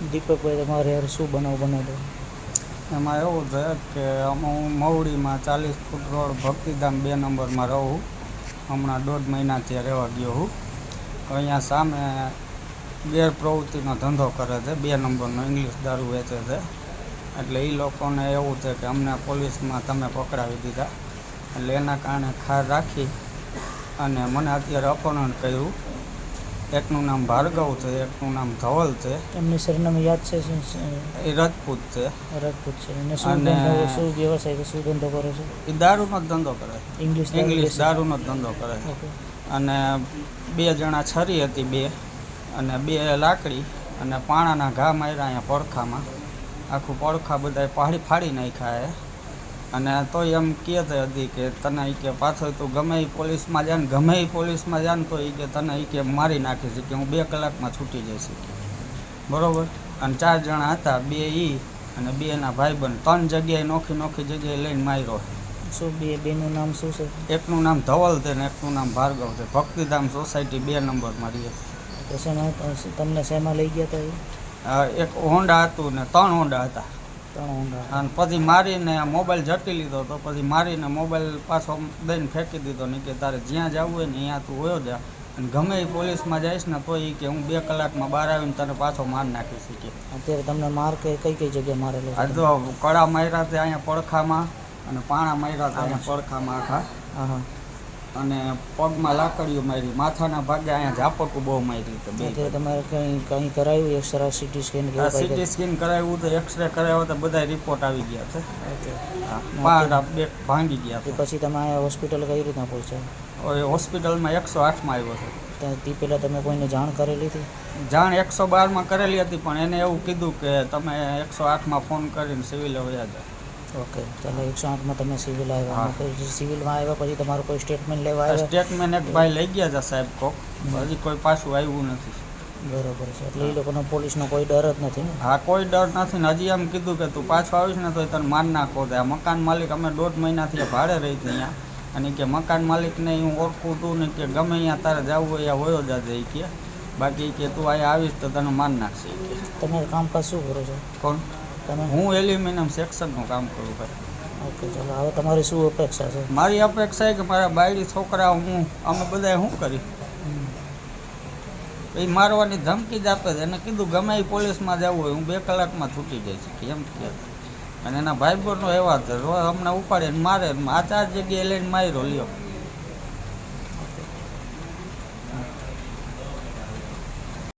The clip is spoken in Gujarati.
દીપકભાઈ, તમારે યાર શું બનાવ બનેલો એમાં એવું છે કે હું મવડીમાં ચાલીસ ફૂટ રોડ ભક્તિધામ બે નંબરમાં રહું હમણાં દોઢ મહિનાથી રહેવા ગયો હું અહીંયા સામે ગેરપ્રવૃત્તિનો ધંધો કરે છે. બે નંબરનો ઇંગ્લિશ દારૂ વેચે છે. એટલે એ લોકોને એવું છે કે અમને પોલીસમાં તમે પકડાવી દીધા. એટલે એના કારણે ખાર રાખી અને મને અત્યારે અપહરણ કર્યું. એકનું નામ ભાર્ગવ છે એકનું નામ ધવલ છે. એમની સરનામું યાદ છે એ રાજપૂત છે. રાજપૂત છે. અને શું ધંધો શું વ્યવસાય કે શું ધંધો કરે છે? એ દારૂનો જ ધંધો કરે. ઇંગ્લિશ ઇંગ્લિશ દારૂનો જ ધંધો કરે. અને બે જણા છરી હતી બે અને બે લાકડી અને પાણાના ઘા માર્યા અહીંયા પડખામાં. આખું પડખા બધા પાડી ફાડી નાખ્યા એ અને તોય એમ કહે છે હતી કે તને ઈ કે પાછળ તું ગમે એ પોલીસમાં જાય ગમે એ પોલીસમાં જાન તો એ કે તને ઈ કે મારી નાખી છે કે હું બે કલાકમાં છૂટી જઈશ બરાબર. અને ચાર જણા હતા બે ઈ અને બે એના ભાઈબંધ. ત્રણ જગ્યાએ નોખી નોખી જગ્યાએ લઈને માર્યો. શું બે બેનું નામ શું છે? એકનું નામ ધવલ છે ને એકનું નામ ભાર્ગવ છે. ભક્તિધામ સોસાયટી બે નંબરમાં રહીએ તો શેમાં તમને શેમાં લઈ ગયા હતા એ? એક હોન્ડા હતું ને ત્રણ હોન્ડા હતા. ત્રણ ઊંડા. અને પછી મારીને મોબાઈલ ઝટી લીધો તો પછી મારીને મોબાઈલ પાછો દઈને ફેંકી દીધો ને કે તારે જ્યાં જવું હોય ને ત્યાં તું હોયો જા. અને ગમે એ પોલીસમાં જઈશ ને તો એ કે હું બે કલાકમાં બહાર આવીને તને પાછો માર નાખી શકીએ. અત્યારે તમને માર કે કઈ કઈ જગ્યાએ મારેલો આ તો કળા માર્યા તે અહીંયા પડખામાં અને પાણા માર્યા હતા અહીંયા પડખામાં આખા. હા હા. અને પગમાં લાકડીઓ મારી માથાના ભાગે અહીંયા ઝાપટું બહુ મારી તો બે તમારે કંઈ કંઈ કરાયું x ray CT scan CT scan કરાવ્યું તો એક્સરે કરાવ્યો તો બધા રિપોર્ટ આવી ગયા છે. હા, બે ભાંગી ગયા છે. પછી તમે અહીંયા હોસ્પિટલ કઈ રીતના પહોંચ્યા? હોસ્પિટલમાં એકસો આઠમાં આવ્યો છે. તે પહેલાં તમે કોઈને જાણ કરેલી હતી? જાણ એકસો બારમાં કરેલી હતી પણ એને એવું કીધું કે તમે એકસો આઠમાં ફોન કરીને સિવિલ વયા જાઓ. ઓકે ચાલો એકસો આઠમાં તમે સિવિલ આવ્યા. સિવિલમાં આવ્યા પછી તમારું કોઈ સ્ટેટમેન્ટ લેવા આવ્યા? સ્ટેટમેન્ટ એક ભાઈ લઈ ગયા હતા સાહેબ કોક. હજી કોઈ પાછું આવ્યું નથી. બરોબર છે. એટલે એ લોકોનો પોલીસનો કોઈ ડર જ નથી ને? હા કોઈ ડર નથી ને હજી એમ કીધું કે તું પાછો આવીશ ને તો તને માર નાખો આ મકાન માલિક અમે દોઢ મહિનાથી ભાડે રહી હતી અહીંયા. અને કે મકાન માલિકને હું ઓળખું તું ને કે ગમે અહીંયા તારે જવું હોય વયો જાજે કે. બાકી કે તું અહીંયા આવીશ તો તને માર નાખશે કે. તમે કામકાજ શું કરો છો? કોણ? તમે? હું એલ્યુમિનિયમ સેક્શનનું કામ કરું ભાઈ. ઓકે ચાલો હવે તમારી શું અપેક્ષા છે? મારી અપેક્ષા છે કે મારા બાયડી છોકરા હું અમે બધાએ શું કરી એ મારવાની ધમકી જ આપે છે. એને કીધું ગમે એ પોલીસમાં જવું હોય હું બે કલાકમાં છૂટી જઈશ. કે એમ કહે અને એના ભાઈબંધનો એવા રોજ અમને ઉપાડે મારે આ ચાર જગ્યાએ લઈને માર્યો લ્યો.